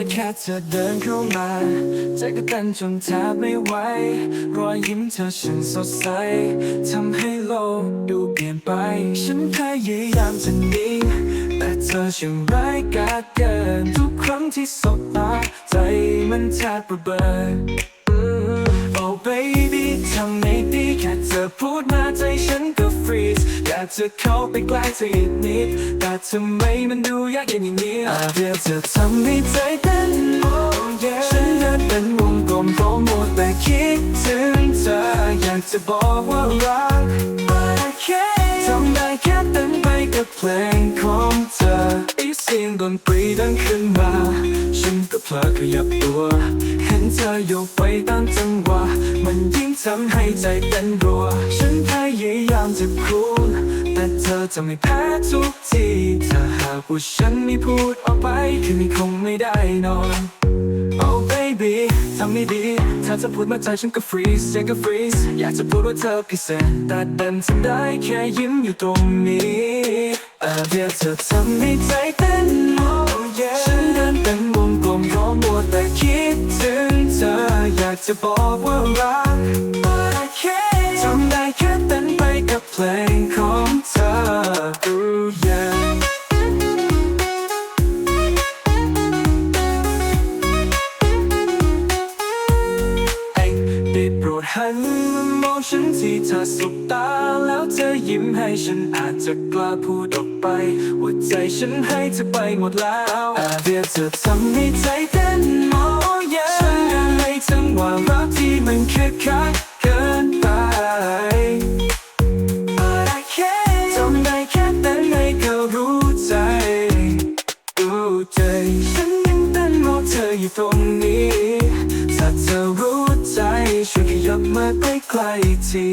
ยแค่เธอเดินเข้ามาใจก็เต้นจนแทบไม่ไหวรอยยิ้มเธอช่างสดใสทำให้โลกดูเปลี่ยนไป ฉันพยายามจะหนีแต่เธอช่างร้ายกาจเกิน ทุกครั้งที่สบตาใจมันแทบระเบิด Oh baby ทำไงดีแค่เธอพูดมาใจฉันก็ากจะเข้าไปใกล้เธออีกนิด แต่ทำไมมันดูยากอย่างนี้อะเดี๋ยวเธอทำให้ใจเต้น Oh yeah ฉันเดินเป็นวงกลมเพราะหมดแต่คิดถึงเธอ อยากจะบอกว่ารัก But I can ทำได้แค่เต้นไปกับเพลงของเธออีเสียงดนตรีดังขึ้นมา ฉันก็เพลอขยับตัว เห็นเธอโยกไปตามจังหวะ มันยิ่งทำให้ใจเต้นรัว ฉันพยายามจะคู เธอจะไม่แพ้ทุกทีถ้าหากว่าฉันไม่พูดออกไปคืนนี้คงไม่ได้นอน Oh baby ทำไม่ดีถ้าจะพูดมาใจฉันก็ฟรีสใจก็ฟรีสอยากจะพูดว่าเธอพิเศษแต่เดินทำได้แค่ยิ้มอยู่ตรงนี้เออเดี๋ยวเธอทำให้ใจเต้น Oh yeah ฉันเดินเป็นวงกลมเพราะมัวแต่คิดถึงเธออยากจะบอกว่ารัก หันมองฉันที่เธอสบตา แล้วเธอยิ้มให้ฉันอาจจะกล้าพูดออกไปว่าใจฉันให้เธอไปหมดแล้วอาเดียเธอทำให้ใจเต้นโอ้ยฉันอยากให้ทั้งว่ารักที่มันคึกคักเกินไป But I can't ทำได้แค่เต้นให้เขารู้ใจรู้ใจฉันยังเต้นรองเธออยู่ตรงนี้ถ้าเธอรู้ใจ ช่วยขยับมาใกล้ๆที